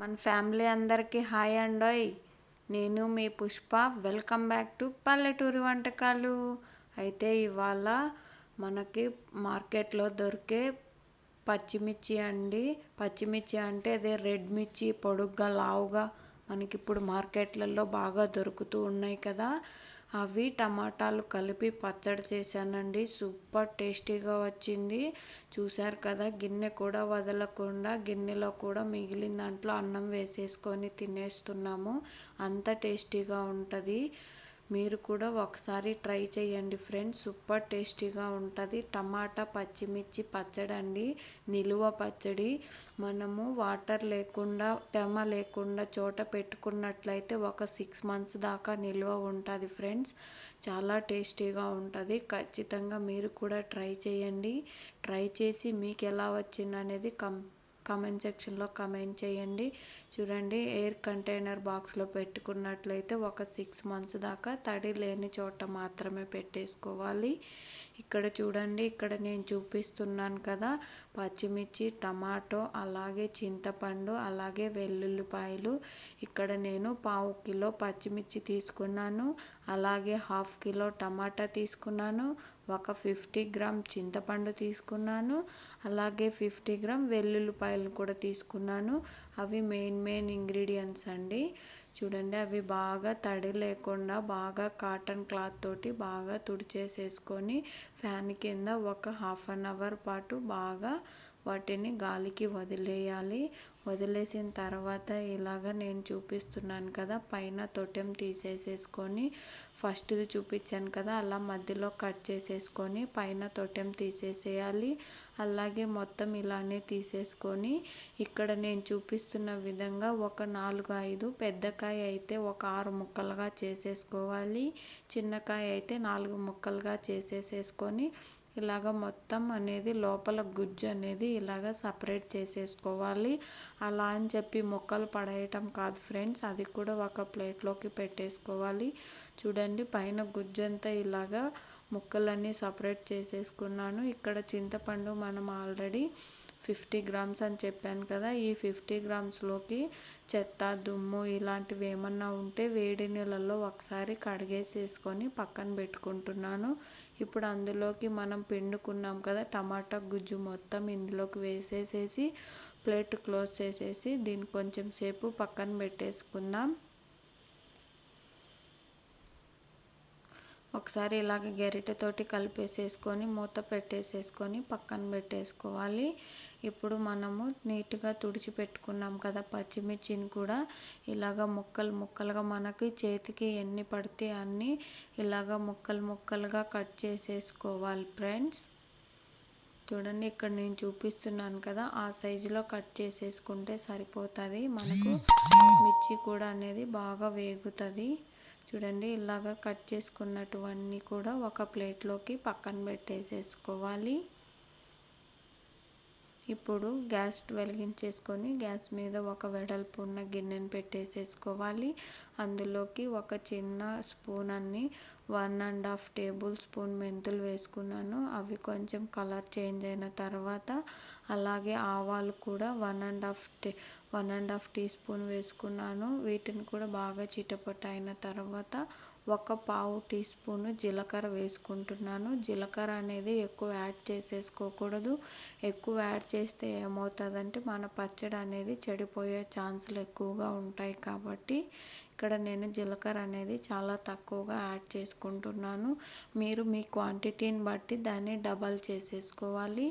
మన ఫ్యామిలీ అందరికీ హాయ్ అండోయ్ నేను మీ పుష్ప. వెల్కమ్ బ్యాక్ టు పల్లెటూరి వంటకాలు. అయితే ఇవాళ మనకి మార్కెట్లో దొరికే పచ్చిమిర్చి అండి. పచ్చిమిర్చి అంటే అదే రెడ్ మిర్చి పొడుగ్గా లావుగా మనకి ఇప్పుడు మార్కెట్లలో బాగా దొరుకుతూ ఉన్నాయి కదా. అవి టమాటాలు కలిపి పచ్చడి చేశానండి. సూపర్ టేస్టీగా వచ్చింది. చూశారు కదా గిన్నె కూడా వదలకుండా గిన్నెలో కూడా మిగిలిన దాంట్లో అన్నం వేసేసుకొని తినేస్తున్నాము. అంత టేస్టీగా ఉంటుంది. మీరు కూడా ఒకసారి ట్రై చేయండి ఫ్రెండ్స్. సూపర్ టేస్టీగా ఉంటుంది. టమాటా పచ్చిమిర్చి పచ్చడి అండి నిలువ పచ్చడి. మనము వాటర్ లేకుండా తెమ లేకుండా చోట పెట్టుకున్నట్లయితే ఒక సిక్స్ మంత్స్ దాకా నిల్వ ఉంటుంది ఫ్రెండ్స్. చాలా టేస్టీగా ఉంటుంది. ఖచ్చితంగా మీరు కూడా ట్రై చేయండి. ట్రై చేసి మీకు ఎలా వచ్చింది అనేది కం కామెంట్ సెక్షన్లో కామెంట్ చేయండి. చూడండి ఎయిర్ కంటైనర్ బాక్స్లో పెట్టుకున్నట్లయితే ఒక సిక్స్ మంత్స్ దాకా తడి లేని చోట మాత్రమే పెట్టేసుకోవాలి. ఇక్కడ చూడండి ఇక్కడ నేను చూపిస్తున్నాను కదా పచ్చిమిర్చి టమాటో అలాగే చింతపండు అలాగే వెల్లుల్లిపాయలు. ఇక్కడ నేను పావు కిలో పచ్చిమిర్చి తీసుకున్నాను అలాగే హాఫ్ కిలో టమాటా తీసుకున్నాను ఒక ఫిఫ్టీ గ్రామ్ చింతపండు తీసుకున్నాను. అలాగే ఫిఫ్టీ గ్రామ్ వెల్లుల్లిపాయలు కూడా తీసుకున్నాను. అవి మెయిన్ మెయిన్ ఇంగ్రీడియంట్స్ అండి. చూడండి అవి బాగా తడి లేకుండా బాగా కాటన్ క్లాత్ తోటి బాగా తుడిచేసేసుకొని ఫ్యాన్ కింద ఒక హాఫ్ అన్ అవర్ పాటు బాగా వాటిని గాలికి వదిలేయాలి. వదిలేసిన తర్వాత ఇలాగ నేను చూపిస్తున్నాను కదా పైన తొట్టెం తీసేసేసుకొని ఫస్ట్ది చూపించాను కదా అలా మధ్యలో కట్ చేసేసుకొని పైన తొట్టెం తీసేసేయాలి. అలాగే మొత్తం ఇలానే తీసేసుకొని ఇక్కడ నేను చూపిస్తున్న విధంగా ఒక నాలుగు ఐదు పెద్దకాయ అయితే ఒక ఆరు ముక్కలుగా చేసేసుకోవాలి. చిన్నకాయ అయితే నాలుగు ముక్కలుగా చేసేసేసుకొని ఇలాగ మొత్తం అనేది లోపల గుజ్జు అనేది ఇలాగ సపరేట్ చేసేసుకోవాలి. అలా అని చెప్పి ముక్కలు పడేయటం కాదు ఫ్రెండ్స్. అది కూడా ఒక ప్లేట్లోకి పెట్టేసుకోవాలి. చూడండి పైన గుజ్జు అంతా ఇలాగా ముక్కలన్నీ సపరేట్ చేసేసుకున్నాను. ఇక్కడ చింతపండు మనం ఆల్రెడీ ఫిఫ్టీ గ్రామ్స్ అని చెప్పాను కదా ఈ ఫిఫ్టీ గ్రామ్స్లోకి చెత్త దుమ్ము ఇలాంటివి ఏమన్నా ఉంటే వేడి నీళ్ళల్లో ఒకసారి కడిగేసేసుకొని పక్కన పెట్టుకుంటున్నాను. ఇప్పుడు అందులోకి మనం పిండుకున్నాం కదా టమాటా గుజ్జు మొత్తం ఇందులోకి వేసేసేసి ప్లేట్ క్లోజ్ చేసేసి దీన్ని కొంచెం సేపు పక్కన పెట్టేసుకుందాం. ఒకసారి ఇలాగ గరిటెతోటి కలిపేసేసుకొని మూత పెట్టేసేసుకొని పక్కన పెట్టేసుకోవాలి. ఇప్పుడు మనము నీట్గా తుడిచి పెట్టుకున్నాం కదా పచ్చిమిర్చిని కూడా. ఇలాగ ముక్కలు ముక్కలుగా మనకి చేతికి ఎన్ని పడితే అన్ని ఇలాగ ముక్కలు ముక్కలుగా కట్ చేసేసుకోవాలి ఫ్రెండ్స్. చూడండి ఇక్కడ నేను చూపిస్తున్నాను కదా ఆ సైజులో కట్ చేసేసుకుంటే సరిపోతుంది. మనకు మిర్చి కూడా అనేది బాగా వేగుతుంది. చూడండి ఇలాగ కట్ చేసుకున్నటువన్నీ కూడా ఒక ప్లేట్లోకి పక్కన పెట్టేసేసుకోవాలి. ఇప్పుడు గ్యాస్ వెలిగించేసుకొని గ్యాస్ మీద ఒక వెడల్పు ఉన్న గిన్నెను పెట్టేసేసుకోవాలి. అందులోకి ఒక చిన్న స్పూన్ అన్ని one and half tablespoon మెంతులు వేసుకున్నాను. అవి కొంచెం కలర్ చేంజ్ అయిన తర్వాత అలాగే ఆవాలు కూడా వన్ అండ్ హాఫ్ టే one and half teaspoon వేసుకున్నాను. వీటిని కూడా బాగా చిటపట అయిన తర్వాత ఒక పావు టీ స్పూన్ జీలకర్ర వేసుకుంటున్నాను. జీలకర్ర అనేది ఎక్కువ యాడ్ చేసేసుకోకూడదు. ఎక్కువ యాడ్ చేస్తే ఏమవుతుందంటే మన పచ్చడి అనేది చెడిపోయే ఛాన్సులు ఎక్కువగా ఉంటాయి కాబట్టి ఇక్కడ నేను జీలకర్ర అనేది చాలా తక్కువగా యాడ్ చేసుకుంటున్నాను. మీరు మీ క్వాంటిటీని బట్టి దాన్ని డబల్ చేసేసుకోవాలి.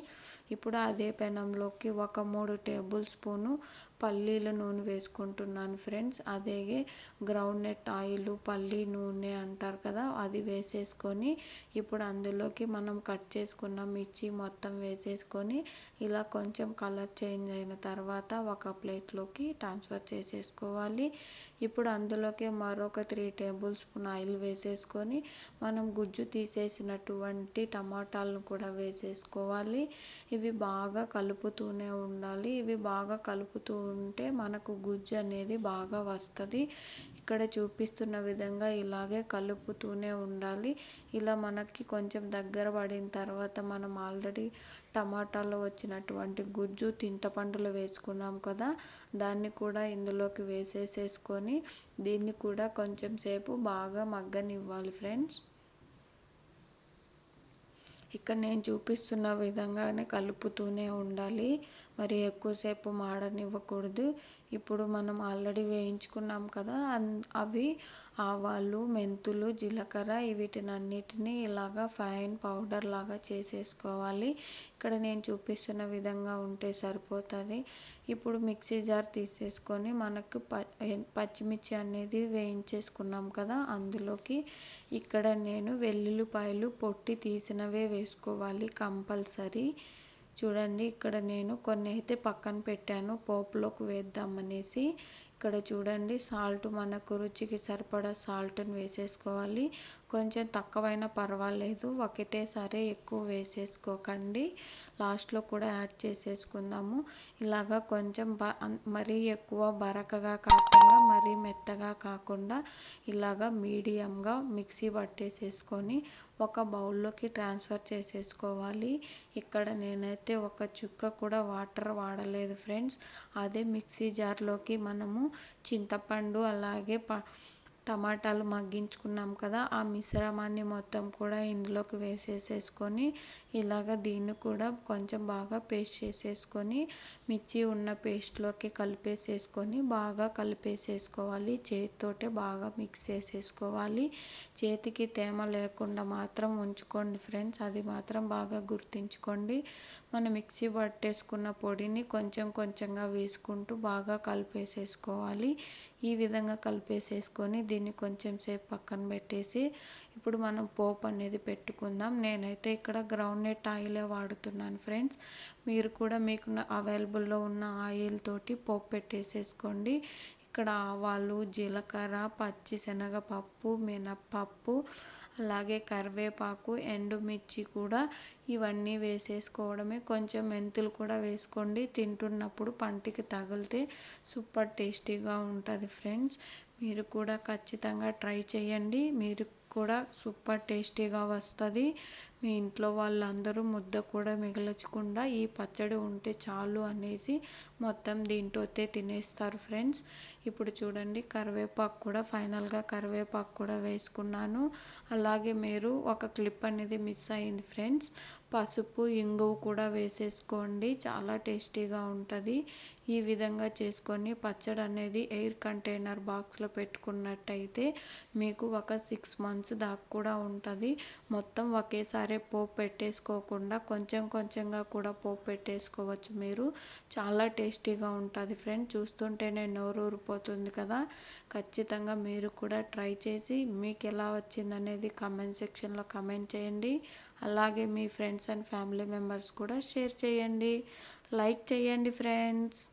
ఇప్పుడు అదే పెనంలోకి ఒక మూడు టేబుల్ స్పూను పల్లీల నూనె వేసుకుంటున్నాను ఫ్రెండ్స్. అదే గ్రౌండ్ నట్ ఆయిల్ పల్లీ నూనె అంటారు కదా అది వేసేసుకొని ఇప్పుడు అందులోకి మనం కట్ చేసుకున్న మిర్చి మొత్తం వేసేసుకొని ఇలా కొంచెం కలర్ చేంజ్ అయిన తర్వాత ఒక ప్లేట్లోకి ట్రాన్స్ఫర్ చేసేసుకోవాలి. ఇప్పుడు అందులోకి మరొక త్రీ టేబుల్ స్పూన్ ఆయిల్ వేసేసుకొని మనం గుజ్జు తీసేసినటువంటి టమాటాలను కూడా వేసేసుకోవాలి. ఇవి బాగా కలుపుతూనే ఉండాలి. ఇవి బాగా కలుపుతూ ఉంటే మనకు గుజ్జు అనేది బాగా వస్తుంది. ఇక్కడ చూపిస్తున్న విధంగా ఇలాగే కలుపుతూనే ఉండాలి. ఇలా మనకి కొంచెం దగ్గర పడిన తర్వాత మనం ఆల్రెడీ టమాటాలో వచ్చినటువంటి గుజ్జు చింతపండులో వేసుకున్నాం కదా దాన్ని కూడా ఇందులోకి వేసేసేసుకొని దీన్ని కూడా కొంచెం సేపు బాగా మగ్గనివ్వాలి ఫ్రెండ్స్. ఇక్కడ నేను చూపిస్తున్న విధంగానే కలుపుతూనే ఉండాలి. మరి ఎక్కువసేపు మాడనివ్వకూడదు. ఇప్పుడు మనం ఆల్రెడీ వేయించుకున్నాం కదా అవి ఆవాలు మెంతులు జీలకర్ర వీటినన్నిటిని ఇలాగా ఫైన్ పౌడర్ లాగా చేసేసుకోవాలి. ఇక్కడ నేను చూపిస్తున్న విధంగా ఉంటే సరిపోతుంది. ఇప్పుడు మిక్సీ జార్ తీసేసుకొని మనకు ప పచ్చిమిర్చి అనేది వేయించేసుకున్నాం కదా అందులోకి ఇక్కడ నేను వెల్లుల్లిపాయలు పొట్టి తీసినవే వేసుకోవాలి కంపల్సరీ. చూడండి ఇక్కడ నేను కొన్ని అయితే పక్కన పెట్టాను పోపులోకి వేద్దామనేసి. ఇక్కడ చూడండి సాల్ట్ మనకు రుచికి సరిపడా సాల్ట్ని వేసేసుకోవాలి. కొంచెం తక్కువైనా పర్వాలేదు ఒకటేసారి ఎక్కువ వేసేసుకోకండి. లాస్ట్లో కూడా యాడ్ చేసేసుకుందాము. ఇలాగా కొంచెం బ మరీ ఎక్కువ బరకగా కాకుండా మరీ మెత్తగా కాకుండా ఇలాగా మీడియంగా మిక్సీ పట్టేసేసుకొని ఒక బౌల్లోకి ట్రాన్స్ఫర్ చేసేసుకోవాలి. ఇక్కడ నేనైతే ఒక చుక్క కూడా వాటర్ వాడలేదు ఫ్రెండ్స్ అదే మిక్సీ జార్లోకి మనము చింతపండు అలాగే ప టమాటాలు మగ్గించుకున్నాం కదా ఆ మిశ్రమాన్ని మొత్తం కూడా ఇందులోకి వేసేసేసుకొని ఇలాగ దీన్ని కూడా కొంచెం బాగా పేస్ట్ చేసేసుకొని మిర్చి ఉన్న పేస్ట్లోకి కలిపేసేసుకొని బాగా కలిపేసేసుకోవాలి. చేతితోటే బాగా మిక్స్ చేసేసుకోవాలి. చేతికి తేమ లేకుండా మాత్రం ఉంచుకోండి ఫ్రెండ్స్ అది మాత్రం బాగా గుర్తుంచుకోండి. మనం మిక్సీ పట్టేసుకున్న పొడిని కొంచెం కొంచెంగా వేసుకుంటూ బాగా కలిపేసేసుకోవాలి. ఈ విధంగా కలిపేసేసుకొని దీన్ని కొంచెం సేపు పక్కన పెట్టేసి ఇప్పుడు మనం పోపు అనేది పెట్టుకుందాం. నేనైతే ఇక్కడ గ్రౌండ్ నెట్ ఆయిలే వాడుతున్నాను ఫ్రెండ్స్. మీరు కూడా మీకు అవైలబుల్లో ఉన్న ఆయిల్ తోటి పోపు పెట్టేసేసుకోండి. ఇక్కడ ఆవాలు జీలకర్ర పచ్చి శనగపప్పు మినప్పప్పు అలాగే కరివేపాకు ఎండుమిర్చి కూడా ఇవన్నీ వేసేసుకోవడమే. కొంచెం మెంతులు కూడా వేసుకోండి. తింటున్నప్పుడు పంటికి తగిలితే సూపర్ టేస్టీగా ఉంటుంది ఫ్రెండ్స్. మీరు కూడా ఖచ్చితంగా ట్రై చేయండి. మీరు కూడా సూపర్ టేస్టీగా వస్తుంది. మీ ఇంట్లో వాళ్ళందరూ ముద్ద కూడా మిగల్చకుండా ఈ పచ్చడి ఉంటే చాలు అనేసి మొత్తం దీంట్లోతే తినేస్తారు ఫ్రెండ్స్. ఇప్పుడు చూడండి కరివేపాకు కూడా ఫైనల్గా కరివేపాకు కూడా వేసుకున్నాను. అలాగే మీరు ఒక క్లిప్ అనేది మిస్ అయింది ఫ్రెండ్స్. పసుపు ఇంగువ కూడా వేసేసుకోండి. చాలా టేస్టీగా ఉంటుంది. ఈ విధంగా చేసుకొని పచ్చడి అనేది ఎయిర్ కంటైనర్ బాక్స్లో పెట్టుకున్నట్టయితే మీకు ఒక సిక్స్ మంత్స్ మంత్స్ దాకా కూడా ఉంటుంది. మొత్తం ఒకేసారి పోపు పెట్టేసుకోకుండా కొంచెం కొంచెంగా కూడా పోపు పెట్టేసుకోవచ్చు మీరు. చాలా టేస్టీగా ఉంటుంది ఫ్రెండ్. చూస్తుంటేనే నోరు ఊరిపోతుంది కదా. ఖచ్చితంగా మీరు కూడా ట్రై చేసి మీకు ఎలా వచ్చిందనేది కమెంట్ సెక్షన్లో కమెంట్ చేయండి. అలాగే మీ ఫ్రెండ్స్ అండ్ ఫ్యామిలీ మెంబర్స్ కూడా షేర్ చేయండి. లైక్ చేయండి ఫ్రెండ్స్